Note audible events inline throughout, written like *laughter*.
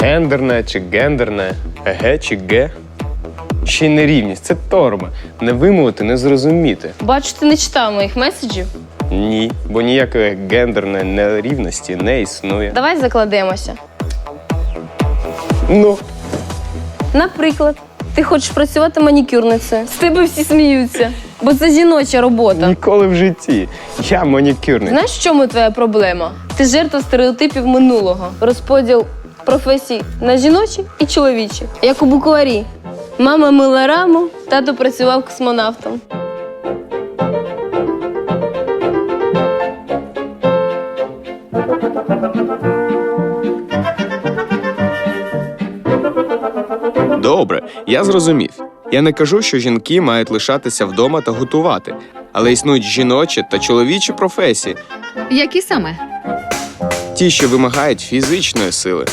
Гендерне чи гендерне, ге чи ге. Ще й нерівність, це торма. Не вимовити, не зрозуміти. Бачу, ти не читав моїх меседжів. Ні, бо ніякої гендерної нерівності не існує. Давай закладемося. Ну, Наприклад, ти хочеш працювати манікюрницею. З тебе всі сміються, бо це жіноча робота. ніколи в житті. Я манікюрник. Знаєш, в чому твоя проблема? Ти жертва стереотипів минулого. Розподіл професій на жіночі і чоловічі. Як у букварі. Мама мила раму, тато працював космонавтом. Добре, я зрозумів. Я не кажу, що жінки мають лишатися вдома та готувати, але існують жіночі та чоловічі професії, Які саме? ті, що вимагають фізичної сили.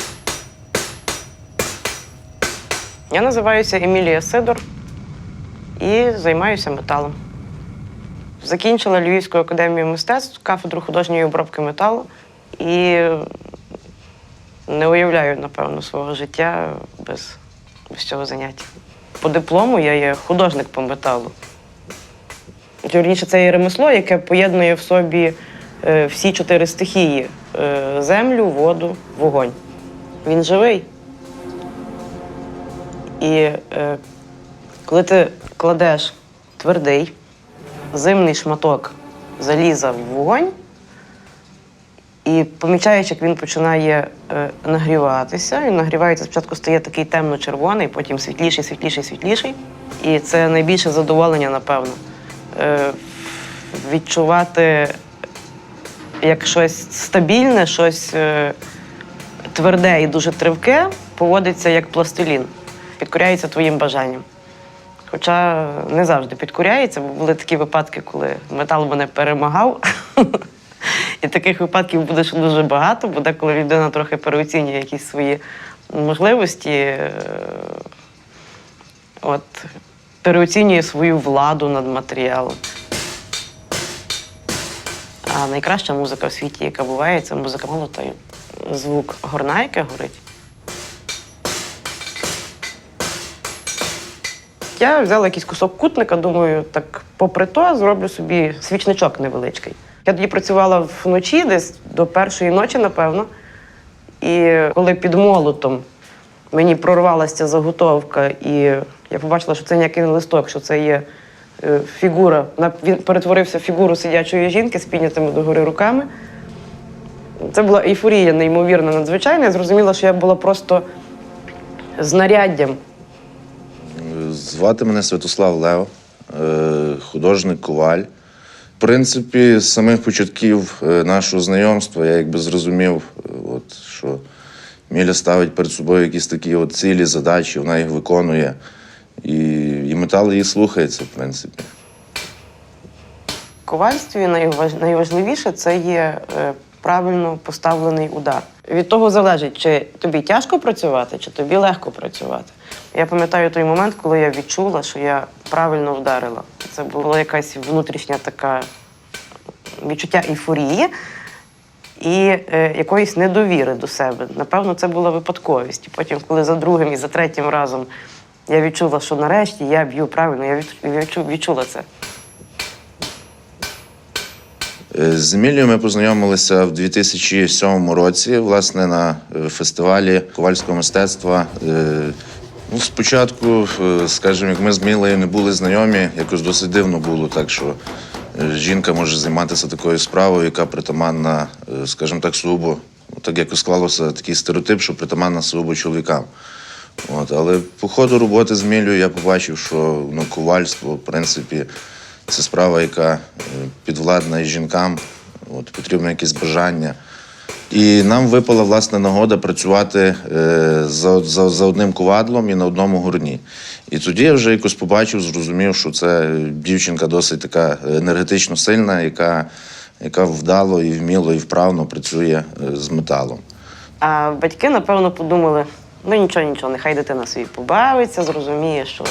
Я називаюся Емілія Сидор і займаюся металом. Закінчила Львівську академію мистецтв, кафедру художньої обробки металу і не уявляю, напевно, свого життя без, без цього заняття. По диплому я є художник по металу. Вірніше, це є ремесло, яке поєднує в собі е, всі чотири стихії: е, землю, воду, вогонь. Він живий. І е, коли ти кладеш твердий, зимний шматок заліза в вогонь, і помічаєш, як він починає е, нагріватися, він нагрівається, спочатку стає такий темно-червоний, потім світліший, світліший, світліший. І це найбільше задоволення, напевно. Е, відчувати як щось стабільне, щось е, тверде і дуже тривке поводиться як пластилін, підкоряється твоїм бажанням. Хоча не завжди підкоряється, бо були такі випадки, коли метал мене перемагав. І таких випадків буде ще дуже багато, бо деколи людина трохи переоцінює якісь свої можливості, е, от, переоцінює свою владу над матеріалом. А найкраща музика в світі, яка буває, це музика молота. Звук горна, яке горить. Я взяла якийсь кусок кутника, думаю, так попри то зроблю собі свічничок невеличкий. Я тоді працювала вночі, десь до першої ночі, напевно. І коли під молотом мені прорвалася заготовка, і я побачила, що це ніякий листок, що це є е, фігура. Він перетворився в фігуру сидячої жінки з піднятими догори руками. Це була ейфорія неймовірна, надзвичайна. Я зрозуміла, що я була просто знаряддям Звати мене Святослав Лео, е, художник Коваль. В принципі, з самих початків е, нашого знайомства я якби зрозумів, е, от, що Міля ставить перед собою якісь такі от цілі, задачі, вона їх виконує. І, і метал її слухається, в принципі. В ковальстві найваж- найважливіше це є правильно поставлений удар. Від того залежить, чи тобі тяжко працювати, чи тобі легко працювати. Я пам'ятаю той момент, коли я відчула, що я правильно вдарила. Це була якась внутрішня така відчуття ейфорії і е, якоїсь недовіри до себе. Напевно, це була випадковість. І потім, коли за другим і за третім разом я відчула, що нарешті я б'ю правильно, я відчу- відчула це. Е, З Емілією ми познайомилися в 2007 році, власне, на е, фестивалі ковальського мистецтва. Ну, спочатку, е, скажімо, як ми з Мілею не були знайомі, якось досить дивно було, так що е, жінка може займатися такою справою, яка притаманна, е, скажімо так, сугубо, ну, так якось склалося такий стереотип, що притаманна сугубо чоловікам. От, але по ходу роботи з Мілею я побачив, що ну, ковальство, в принципі, це справа, яка підвладна і жінкам, от, потрібно якесь бажання. І нам випала власне нагода працювати е, за, за, за одним ковадлом і на одному горні. І тоді я вже якось побачив, зрозумів, що це дівчинка досить така енергетично сильна, яка, яка вдало і вміло і вправно працює е, з металом. А батьки, напевно, подумали: ну нічого, нічого, нехай дитина собі побавиться, зрозуміє, що. е,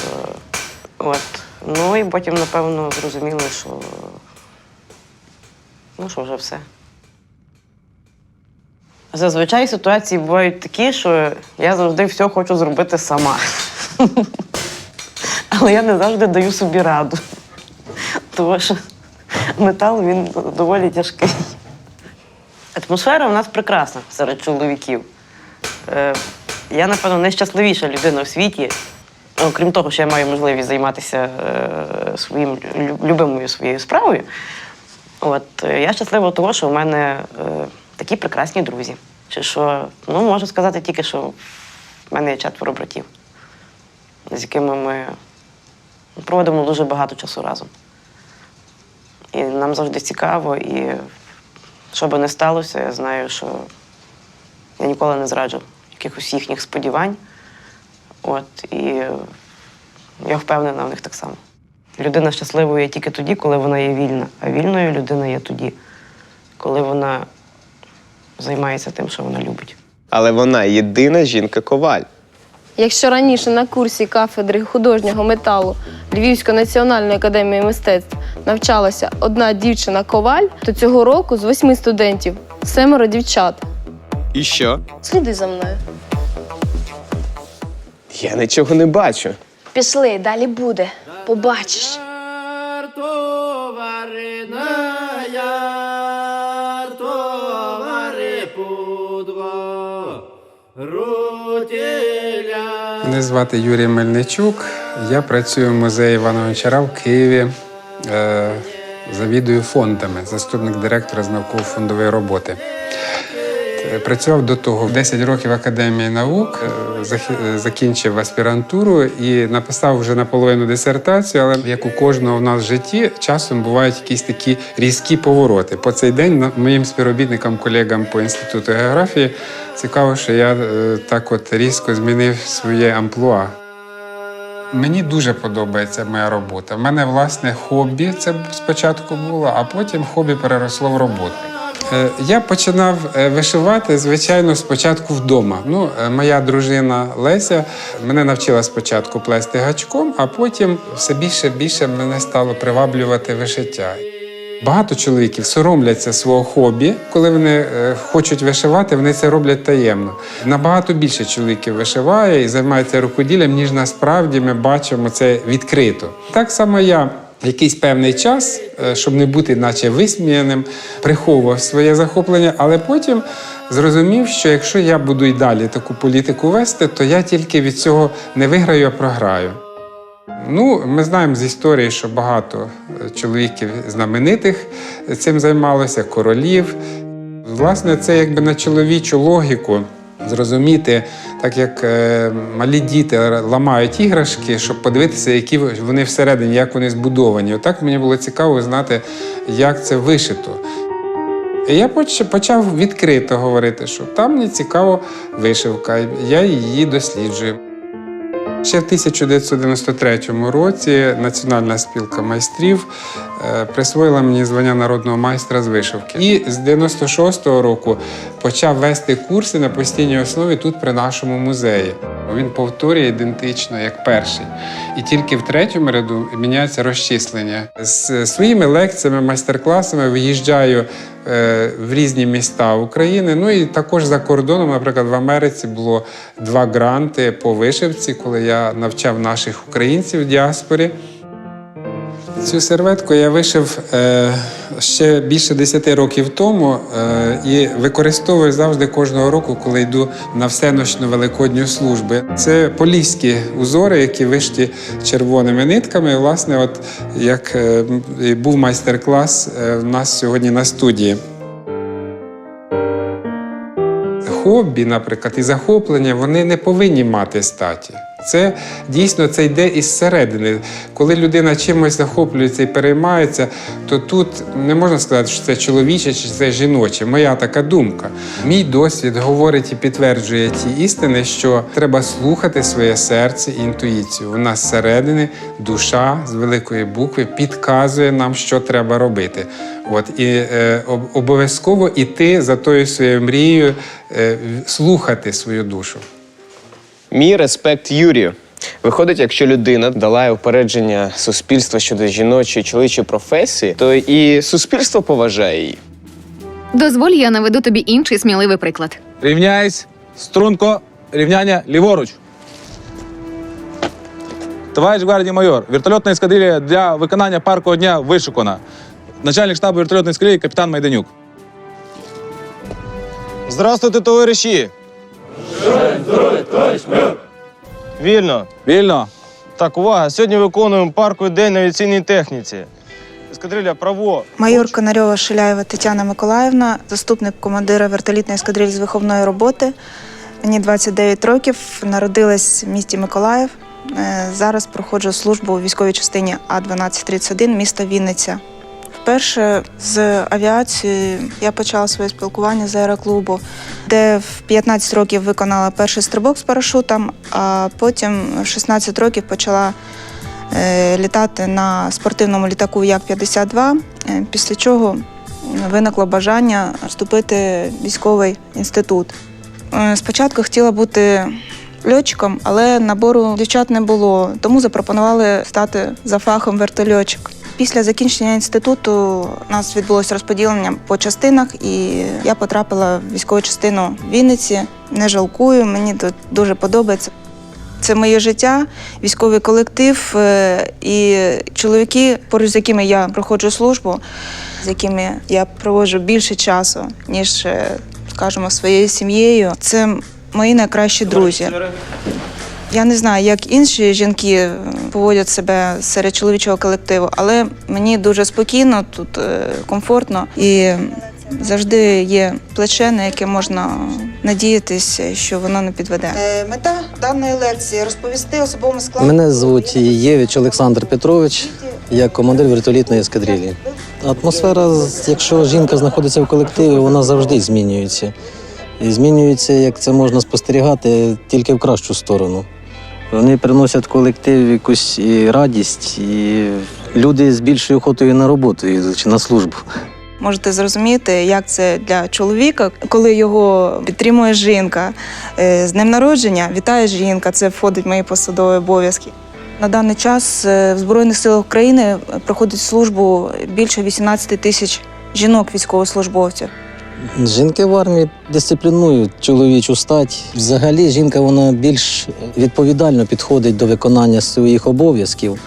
От. Ну і потім, напевно, зрозуміли, що. Ну, що вже все. Зазвичай ситуації бувають такі, що я завжди все хочу зробити сама. Але я не завжди даю собі раду. Тому що метал він доволі тяжкий. Атмосфера у нас прекрасна серед чоловіків. Е, я, напевно, найщасливіша людина в світі. Окрім того, що я маю можливість займатися е, своїм любимою своєю справою. От е, я щаслива того, що в мене такі прекрасні друзі. Чи що, ну, можу сказати тільки, що в мене є четверо братів, з якими ми проводимо дуже багато часу разом. І нам завжди цікаво, і що би не сталося, я знаю, що я ніколи не зраджу якихось їхніх сподівань. От, і я впевнена в них так само. Людина щасливою є тільки тоді, коли вона є вільна. А вільною людина є тоді, коли вона займається тим, що вона любить. Але вона єдина жінка-коваль. Якщо раніше на курсі кафедри художнього металу Львівської національної академії мистецтв навчалася одна дівчина-коваль, то цього року з восьми студентів семеро дівчат. І що? Сліди за мною. Я нічого не бачу. Пішли, далі буде. Побачиш. Мене звати Юрій Мельничук. Я працюю в музеї Івана Гончара в Києві. Е, завідую фондами, заступник директора з науково-фондової роботи. Працював до того 10 років в Академії наук, е, е, закінчив аспірантуру і написав вже наполовину дисертацію, але як у кожного в нас в житті, часом бувають якісь такі різкі повороти. По цей день моїм співробітникам, колегам по інституту географії цікаво, що я е, так от різко змінив своє амплуа. Мені дуже подобається моя робота. У мене власне хобі це спочатку було, а потім хобі переросло в роботу. Е, Я починав е, вишивати, звичайно, спочатку вдома. Ну, е, моя дружина Леся мене навчила спочатку плести гачком, а потім все більше і більше мене стало приваблювати вишиття. Багато чоловіків соромляться свого хобі, коли вони хочуть вишивати, вони це роблять таємно. Набагато більше чоловіків вишиває і займається рукоділлям, ніж насправді ми бачимо це відкрито. Так само я. Якийсь певний час, е, щоб не бути, наче висміяним, приховував своє захоплення, але потім зрозумів, що якщо я буду й далі таку політику вести, то я тільки від цього не виграю, а програю. Ну, ми знаємо з історії, що багато е, чоловіків знаменитих цим займалося, королів. Власне, це якби на чоловічу логіку зрозуміти, так як е, малі діти ламають іграшки, щоб подивитися, які вони всередині, як вони збудовані. Отак мені було цікаво знати, як це вишито. Я почав відкрито говорити, що там мені цікава вишивка, я її досліджую. Ще в 1993 році Національна спілка майстрів е, присвоїла мені звання народного майстра з вишивки. І з 96-го року почав вести курси на постійній основі тут при нашому музеї. Він повторює ідентично як перший. І тільки в третьому ряду міняється розчислення. З своїми лекціями, майстер-класами виїжджаю в різні міста України. Ну і також за кордоном, наприклад, в Америці було два гранти по вишивці, коли я навчав наших українців в діаспорі. Цю серветку я вишив е, ще більше 10 років тому е, і використовую завжди кожного року, коли йду на всеночну великодню службу. Це поліські узори, які вишиті червоними нитками. Власне, от як е, був майстер-клас в нас сьогодні на студії. Хобі, наприклад, і захоплення, вони не повинні мати статі. Це дійсно це йде із середини. Коли людина чимось захоплюється і переймається, то тут не можна сказати, що це чоловіче чи це жіноче. Моя така думка. Мій досвід говорить і підтверджує ті істини, що треба слухати своє серце і інтуїцію. У нас зсередини душа з великої букви підказує нам, що треба робити. От і е, обов'язково іти за тою своєю мрією, е, слухати свою душу. Мій респект Юрію. Виходить, якщо людина дала упередження суспільства щодо жіночої чоловічої професії, то і суспільство поважає її. Дозволь, я наведу тобі інший сміливий приклад. Рівняйсь, струнко, рівняння ліворуч. Товариш гвардії майор, вертольотна ескадрилья для виконання парку дня вишукана. Начальник штабу вертольотної ескадрильї капітан Майданюк. Здравствуйте, товариші! Вільно. Вільно. Так, увага. Сьогодні виконуємо парку день на авіаційній техніці. Ескадрилья право. Майор Конарьова Шиляєва Тетяна Миколаївна, заступник командира вертолітної ескадрилі з виховної роботи. Мені 29 років, народилась в місті Миколаїв. Е, Зараз проходжу службу у військовій частині А-1231, місто Вінниця. Вперше з авіацією я почала своє спілкування з аероклубу, де в 15 років виконала перший стрибок з парашутом, а потім в 16 років почала е, літати на спортивному літаку Як-52, е, після чого виникло бажання вступити в військовий інститут. Е, Спочатку хотіла бути льотчиком, але набору дівчат не було, тому запропонували стати за фахом вертольотчик. Після закінчення інституту у нас відбулося розподілення по частинах, і я потрапила в військову частину в Вінниці. Не жалкую, мені тут дуже подобається. Це моє життя, військовий колектив е, і чоловіки, поруч з якими я проходжу службу, з якими я проводжу більше часу, ніж, е, скажімо, своєю сім'єю. Це мої найкращі друзі. Я не знаю, як інші жінки е, поводять себе серед чоловічого колективу, але мені дуже спокійно, тут е, комфортно і завжди є плече, на яке можна надіятися, що воно не підведе. Мета даної лекції розповісти особовому складу. Мене звуть Євіч Олександр Петрович, я командир вертолітної ескадрилі. Атмосфера, якщо жінка знаходиться в колективі, вона завжди змінюється. І змінюється, як це можна спостерігати, тільки в кращу сторону. Вони приносять в колектив якусь і радість, і люди з більшою охотою на роботу чи на службу. Можете зрозуміти, як це для чоловіка, коли його підтримує жінка. Е, З днем народження вітає жінка, це входить в мої посадові обов'язки. На даний час е, в Збройних силах України проходить службу більше 18 тисяч жінок військовослужбовців. Жінки в армії дисциплінують чоловічу стать. Взагалі, жінка вона більш відповідально підходить до виконання своїх обов'язків.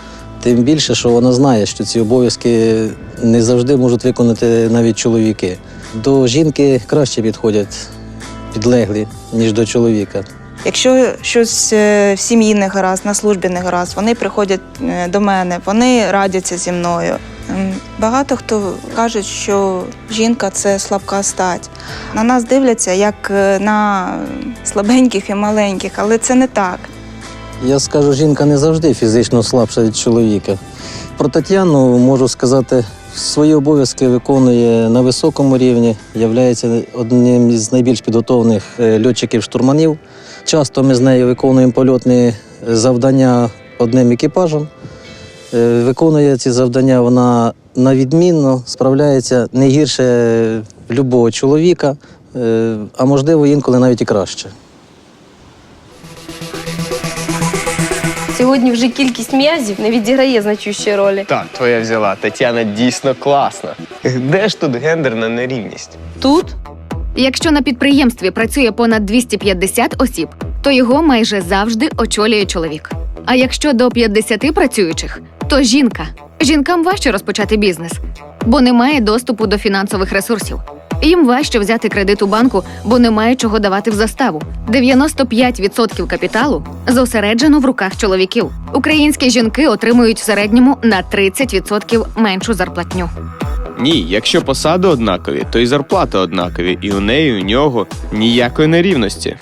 Тим більше, що вона знає, що ці обов'язки не завжди можуть виконати навіть чоловіки. До жінки краще підходять підлеглі, ніж до чоловіка. Якщо щось е, в сім'ї не гаразд, на службі не гаразд, вони приходять е, до мене, вони радяться зі мною. Багато хто каже, що жінка це слабка стать. На нас дивляться як е, на слабеньких і маленьких, але це не так. Я скажу, жінка не завжди фізично слабша від чоловіка. Про Тетяну можу сказати, свої обов'язки виконує на високому рівні, є одним із найбільш підготовлених е, льотчиків-штурманів. Часто ми з нею виконуємо польотні завдання одним екіпажем. Е, Виконує ці завдання вона на відмінно, справляється не гірше любого чоловіка, е, а можливо інколи навіть і краще. Сьогодні вже кількість м'язів не відіграє значущої ролі. Так, твоя взяла. Тетяна дійсно класна. Де ж тут гендерна нерівність? Тут Якщо на підприємстві працює понад 250 осіб, то його майже завжди очолює чоловік. А якщо до 50 працюючих, то жінка. Жінкам важче розпочати бізнес, бо немає доступу до фінансових ресурсів. Їм важче взяти кредит у банку, бо немає чого давати в заставу. 95% капіталу зосереджено в руках чоловіків. Українські жінки отримують в середньому на 30% меншу зарплатню. Ні, якщо посади однакові, то і зарплати однакові, і у неї, і у нього ніякої нерівності.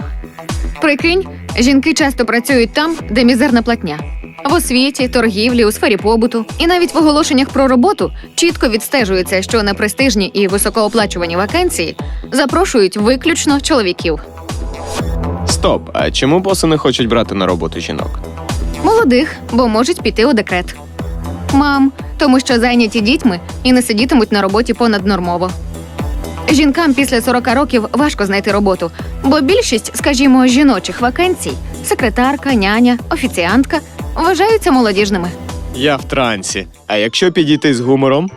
Прикинь, жінки часто працюють там, де мізерна платня. В освіті, торгівлі, у сфері побуту. І навіть в оголошеннях про роботу чітко відстежується, що на престижні і високооплачувані вакансії запрошують виключно чоловіків. Стоп, а чому боси не хочуть брати на роботу жінок? Молодих, бо можуть піти у декрет. Мам, тому що зайняті дітьми і не сидітимуть на роботі понаднормово. Жінкам після 40 років важко знайти роботу, бо більшість, скажімо, жіночих вакансій секретарка, няня, офіціантка вважаються молодіжними. Я в трансі. А якщо підійти з гумором?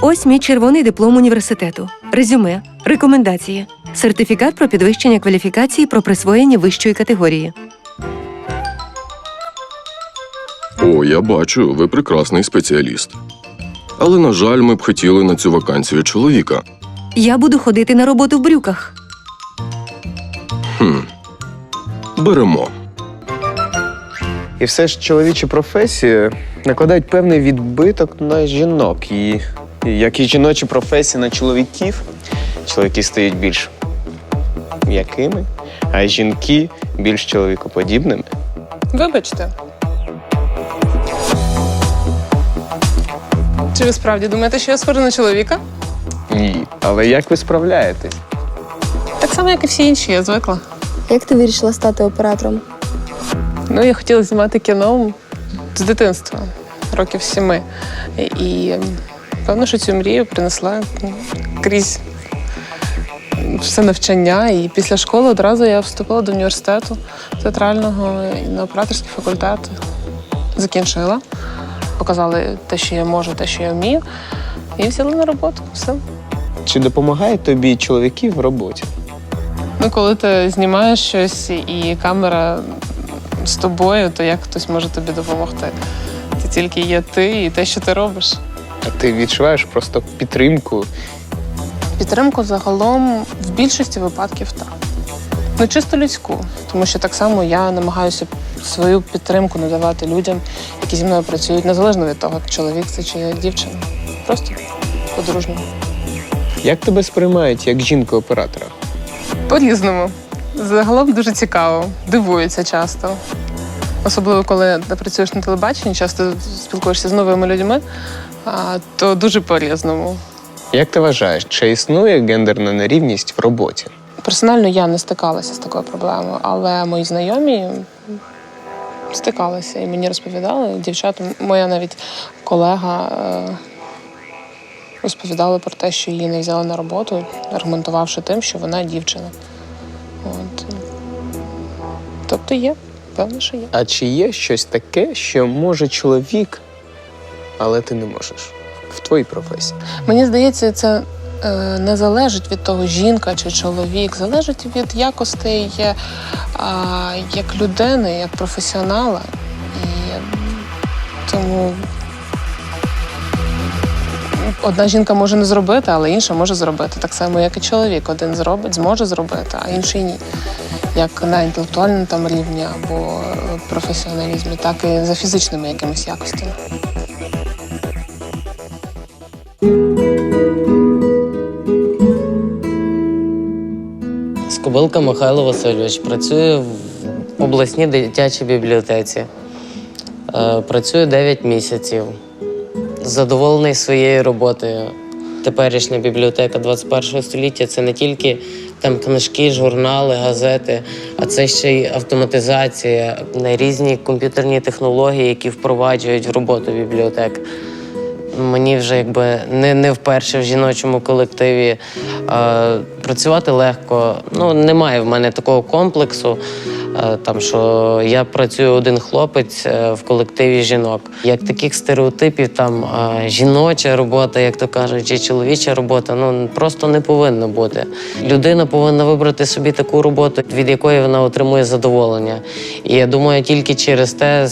Ось мій червоний диплом університету. резюме, рекомендації, сертифікат про підвищення кваліфікації про присвоєння вищої категорії. О, я бачу, ви прекрасний спеціаліст. Але, на жаль, ми б хотіли на цю вакансію чоловіка. Я буду ходити на роботу в брюках. Хм. Беремо. І все ж чоловічі професії накладають певний відбиток на жінок. І як і жіночі професії на чоловіків, чоловіки стають більш м'якими, а жінки більш чоловікоподібними. Вибачте. Чи ви справді думаєте, що я схожа на чоловіка? Ні. Але як ви справляєтесь? Так само, як і всі інші, я звикла. Як ти вирішила стати оператором? Ну, я хотіла знімати кіно з дитинства, років сіми. І певно, що цю мрію принесла крізь все навчання. І після школи одразу я вступила до університету театрального і на операторський факультет. Закінчила. Показали те, що я можу, те, що я вмію. І взяли на роботу. Все. Чи допомагає тобі чоловіки в роботі? Ну, коли ти знімаєш щось і камера з тобою, то як хтось може тобі допомогти? Ти тільки є ти і те, що ти робиш. А ти відчуваєш просто підтримку Підтримку загалом в більшості випадків так. Ну, чисто людську, тому що так само я намагаюся свою підтримку надавати людям, які зі мною працюють, незалежно від того, чоловік це чи дівчина. Просто по-дружньому. Як тебе сприймають як жінку-оператора? По-різному. Загалом дуже цікаво, дивуються часто. Особливо, коли ти працюєш на телебаченні, часто спілкуєшся з новими людьми, то дуже по-різному. Як ти вважаєш, чи існує гендерна нерівність в роботі? Персонально я не стикалася з такою проблемою, але мої знайомі стикалися і мені розповідали. Дівчата, моя навіть колега е, розповідала про те, що її не взяли на роботу, аргументувавши тим, що вона дівчина. От. Тобто є, певно, що є. А чи є щось таке, що може чоловік, але ти не можеш в твоїй професії? Мені здається, це е, не залежить від того, жінка чи чоловік, залежить від якостей е, а, як людини, як професіонала. І тому одна жінка може не зробити, але інша може зробити. Так само, як і чоловік. Один зробить, зможе зробити, а інший ні. Як на інтелектуальному там рівні або професіоналізмі, так і за фізичними якимись якостями. Скобилка Михайло Васильович працює в обласній дитячій бібліотеці. Е, Працює 9 місяців. Задоволений своєю роботою. Теперішня бібліотека 21 століття це не тільки там книжки, журнали, газети, а це ще й автоматизація, різні комп'ютерні технології, які впроваджують в роботу бібліотек. Мені вже якби не, не вперше в жіночому колективі. Е, працювати легко. Ну, немає в мене такого комплексу, там, що я працюю один хлопець е, в колективі жінок. Як таких стереотипів, там е, жіноча робота, як то кажуть, чи чоловіча робота, ну просто не повинно бути. Людина повинна вибрати собі таку роботу, від якої вона отримує задоволення. І я думаю, тільки через те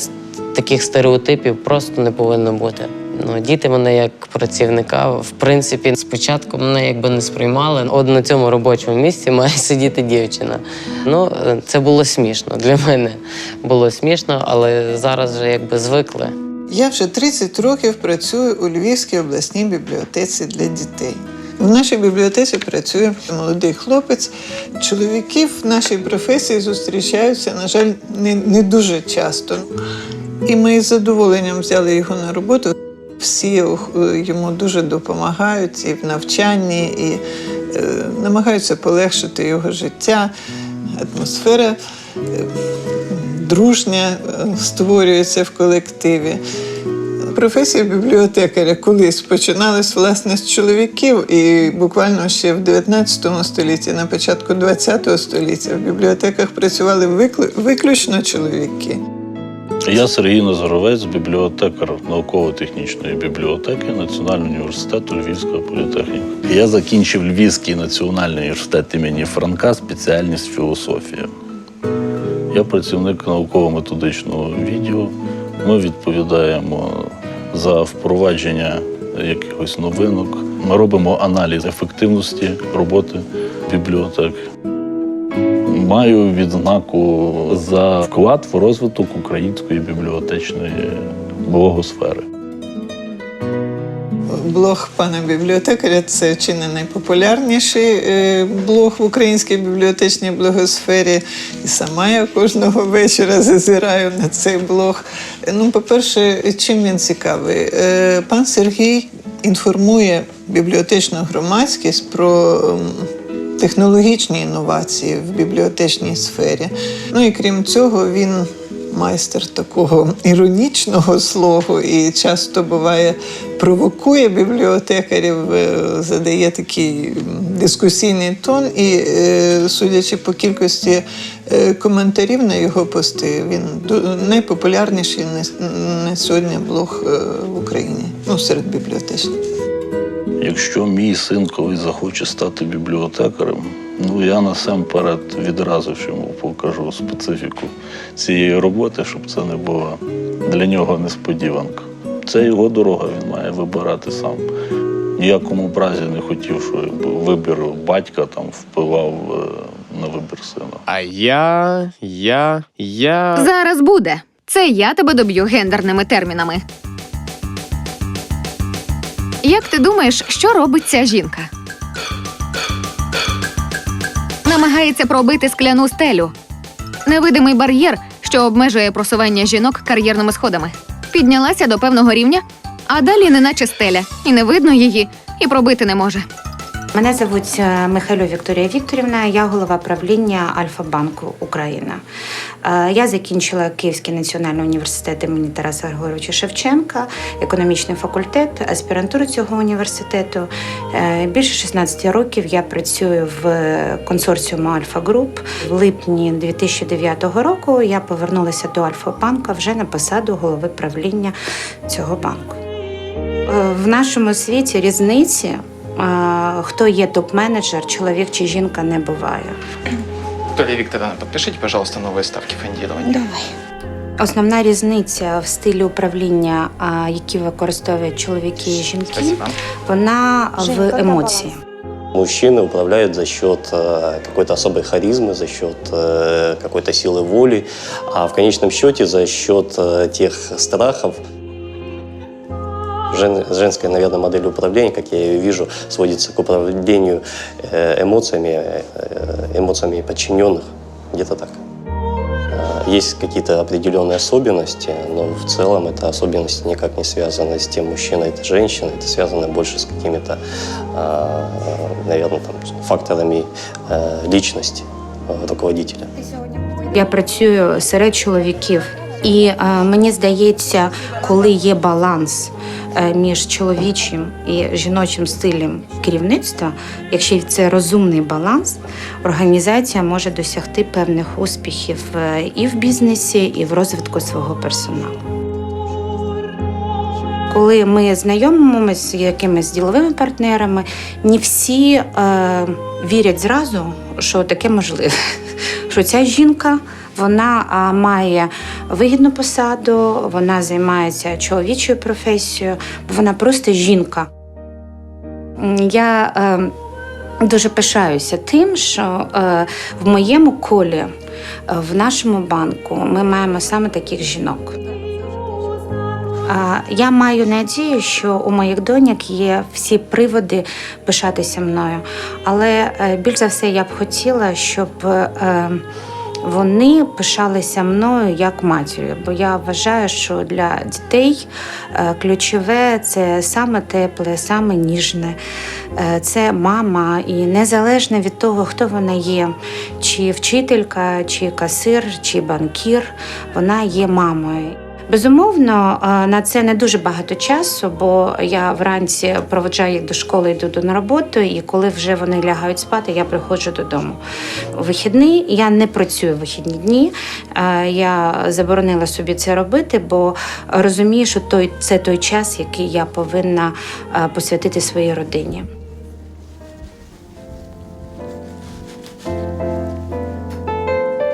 таких стереотипів просто не повинно бути. Ну, діти мене як працівника, в принципі, спочатку мене якби не сприймали. От на цьому робочому місці *laughs* має сидіти дівчина. Ну, це було смішно. Для мене було смішно, але зараз вже якби звикли. Я вже 30 років працюю у Львівській обласній бібліотеці для дітей. В нашій бібліотеці працює молодий хлопець. Чоловіків в нашій професії зустрічаються, на жаль, не, не дуже часто. І ми з задоволенням взяли його на роботу. Всі е, йому дуже допомагають і в навчанні, і е, намагаються полегшити його життя. Атмосфера е, дружня створюється в колективі. Професія бібліотекаря колись починалась власне з чоловіків, і буквально ще в 19 столітті, на початку 20 століття, в бібліотеках працювали виклю- виключно чоловіки. Я Сергій Назаровець, бібліотекар науково-технічної бібліотеки Національного університету Львівської політехніки. Я закінчив Львівський національний університет імені Франка, спеціальність філософія. Я працівник науково-методичного відділу. Ми відповідаємо за впровадження якихось новинок. Ми робимо аналіз ефективності роботи бібліотек. Маю відзнаку за вклад в розвиток української бібліотечної блогосфери. Блог пана бібліотекаря це чи не найпопулярніший е, блог в українській бібліотечній блогосфері. І сама я кожного вечора зазираю на цей блог. Ну, по-перше, чим він цікавий? Е, Пан Сергій інформує бібліотечну громадськість про технологічні інновації в бібліотечній сфері. Ну і крім цього, він майстер такого іронічного слогу і часто буває провокує бібліотекарів, е, задає такий дискусійний тон. І е, судячи по кількості е, коментарів на його пости, він найпопулярніший на, сьогодні блог в Україні, ну серед бібліотечних. Якщо мій син колись захоче стати бібліотекарем, ну я насамперед відразу ж йому покажу специфіку цієї роботи, щоб це не було для нього несподіванка. Це його дорога, він має вибирати сам. Ніякому разі не хотів, щоб вибір батька там впливав е, на вибір сина. А я, я, я. Зараз буде. Це я тебе доб'ю гендерними термінами. Як ти думаєш, що робить ця жінка? Намагається пробити скляну стелю. Невидимий бар'єр, що обмежує просування жінок кар'єрними сходами. Піднялася до певного рівня, а далі неначе стеля, і не видно її, і пробити не може. Мене звуть е, Михайло Вікторія Вікторівна, я голова правління Альфа-банку Україна. Е, Я закінчила Київський національний університет імені Тараса Григоровича Шевченка, економічний факультет, аспірантуру цього університету. Е, Більше 16 років я працюю в консорціуму Альфа Груп. В липні 2009 року я повернулася до Альфа-банка вже на посаду голови правління цього банку. В нашому світі різниці, хто є топ-менеджер, чоловік чи жінка, не буває. Виктория Викторовна, подпишите, пожалуйста, новые ставки фондирования. Давай. Основна різниця в стилі управління, а, які використовують чоловіки і жінки, Спасибо. вона в емоції. Мужчины управляют за счет э, какой-то особой харизмы, за счет э, какой-то силы воли, а в конечном счете за счет э, тех страхов. Жен- женская, наверное, модель управления, как я ее вижу, сводится к управлению э, эмоциями, э, эмоциями подчиненных. Где-то так. Э, Есть какие-то определенные особенности, но в целом эта особенность никак не связана с тем, мужчина это женщина, это связано больше с какими-то, наверное, там, факторами э, личности э, руководителя. Я працюю серед чоловіків, і е, мені здається, коли є баланс е, між чоловічим і жіночим стилем керівництва, якщо це розумний баланс, організація може досягти певних успіхів е, і в бізнесі, і в розвитку свого персоналу. Коли ми знайомимося з якимись діловими партнерами, не всі е, вірять зразу, що таке можливе. *laughs* Що ця жінка вона має вигідну посаду, вона займається чоловічою професією, бо вона просто жінка. Я е, дуже пишаюся тим, що е, в моєму колі, е, в нашому банку, ми маємо саме таких жінок. Я маю надію, що у моїх доньок є всі приводи пишатися мною. Але е, більш за все я б хотіла, щоб е, вони пишалися мною як матір'ю. Бо я вважаю, що для дітей е, ключове це саме тепле, саме ніжне. Е, Це мама, і незалежно від того, хто вона є, чи вчителька, чи касир, чи банкір, вона є мамою. Безумовно, на це не дуже багато часу, бо я вранці проводжаю їх до школи, йду на роботу, і коли вже вони лягають спати, я приходжу додому. У вихідний я не працюю в вихідні дні. Я заборонила собі це робити, бо розумію, що той це той час, який я повинна посвятити своїй родині.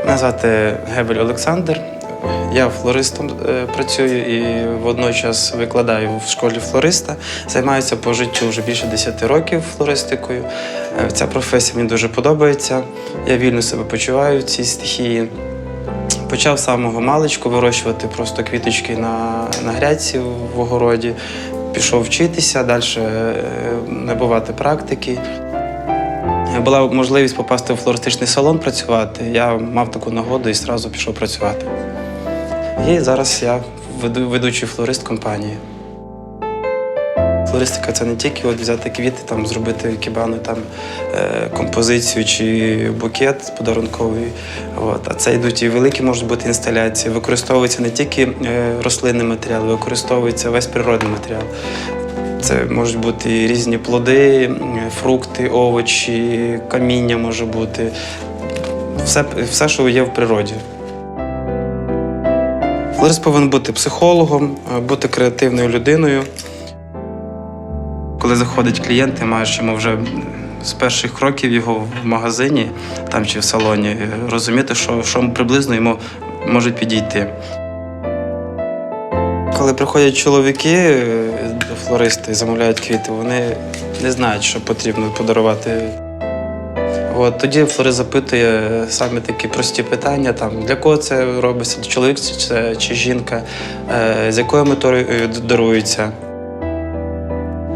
Мене звати Гебель Олександр. Я флористом е, працюю і водночас викладаю в школі флориста. Займаюся по життю вже більше 10 років флористикою. Е, Ця професія мені дуже подобається. Я вільно себе почуваю в цій стихії. Почав з самого маличку вирощувати просто квіточки на, на грядці в огороді. Пішов вчитися, далі набувати практики. Була можливість попасти в флористичний салон працювати. Я мав таку нагоду і одразу пішов працювати. І зараз я веду, ведучий флорист компанії. Флористика це не тільки от взяти квіти, там, зробити кібану там, е, композицію чи букет подарунковий. От. А це йдуть і великі можуть бути інсталяції. Використовуються не тільки е, рослинний матеріал, використовується весь природний матеріал. Це можуть бути і різні плоди, фрукти, овочі, каміння може бути. Все, все, що є в природі. Флорист повинен бути психологом, е, бути креативною людиною. Коли заходить клієнт, ти маєш йому вже з перших кроків його в магазині там чи в салоні е, розуміти, що, що приблизно йому може підійти. Коли приходять чоловіки е, до флориста і замовляють квіти, вони не знають, що потрібно подарувати. От тоді флорист запитує саме такі прості питання: там для кого це робиться, чоловік це чи жінка, е, з якою метою е, дарується.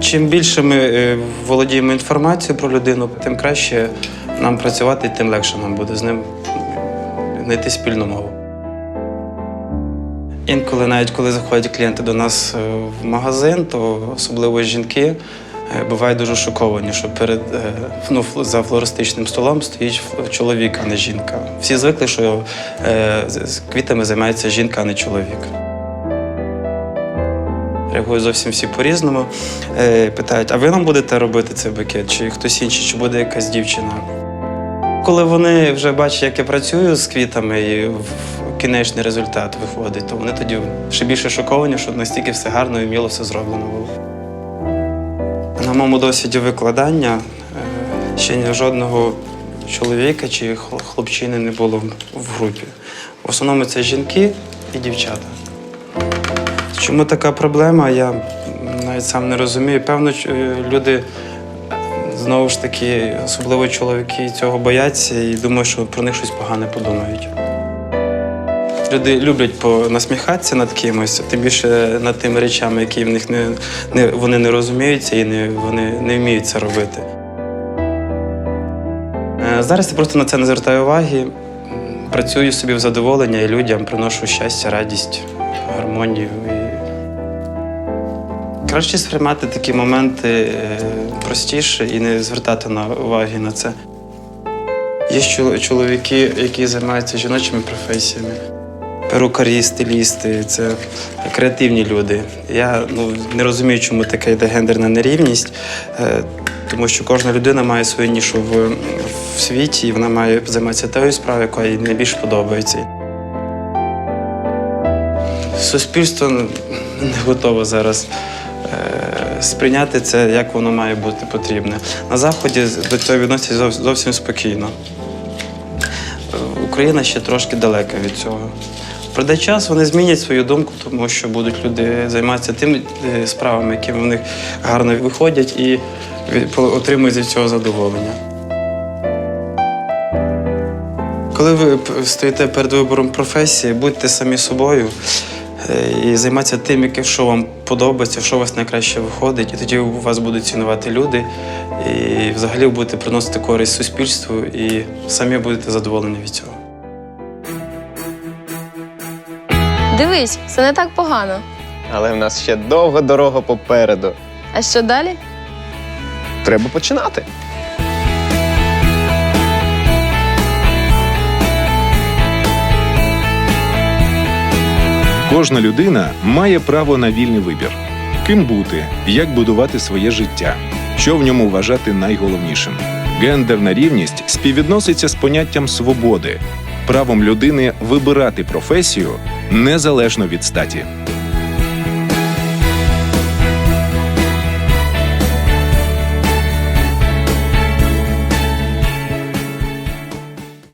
Чим більше ми е, володіємо інформацією про людину, тим краще нам працювати, тим легше нам буде з ним знайти спільну мову. Інколи, навіть коли заходять клієнти до нас в магазин, то особливо жінки бувають дуже шоковані, що перед е, ну, за флористичним столом стоїть чоловік, а не жінка. Всі звикли, що е, з квітами займається жінка, а не чоловік. Реагують зовсім всі по-різному. Е, Питають, а ви нам будете робити цей букет, чи хтось інший, чи буде якась дівчина? Коли вони вже бачать, як я працюю з квітами, і кінечний результат виходить, то вони тоді ще більше шоковані, що настільки все гарно і вміло все зроблено було. На моєму досвіді викладання е, ще жодного чоловіка чи хлопчини не було в- в групі. В основному це жінки і дівчата. Чому така проблема, я навіть сам не розумію. Певно, е, люди знову ж таки, особливо чоловіки, цього бояться і думають, що про них щось погане подумають. Люди люблять понасміхатися над кимось, тим більше над тими речами, які в них не, не вони не розуміються і не, вони не вміють це робити. Е, Зараз я просто на це не звертаю уваги. Працюю собі в задоволення і людям приношу щастя, радість, гармонію. І... Краще сприймати такі моменти е, простіше і не звертати на уваги на це. Є чоловіки, які займаються жіночими професіями. Перукарі, стилісти це креативні люди. Я ну, не розумію, чому така йде гендерна нерівність, е, тому що кожна людина має свою нішу в, в світі, і вона має займатися тою справою, яка їй найбільш подобається. Суспільство не готове зараз е, сприйняти це, як воно має бути потрібне. На Заході до цього відносяться зов- зовсім спокійно. Е, Україна ще трошки далека від цього. Пройде час, вони змінять свою думку, тому що будуть люди займатися тими е, справами, які в них гарно виходять і отримують від цього задоволення. Коли ви стоїте перед вибором професії, будьте самі собою е, і займайтеся тим, яке що вам подобається, що у вас найкраще виходить, і тоді вас будуть цінувати люди, і взагалі будете приносити користь суспільству, і самі будете задоволені від цього. Дивись, все не так погано. Але в нас ще довга дорога попереду. А що далі? Треба починати. Кожна людина має право на вільний вибір: ким бути, як будувати своє життя, що в ньому вважати найголовнішим. Гендерна рівність співвідноситься з поняттям свободи, правом людини вибирати професію незалежно від статі.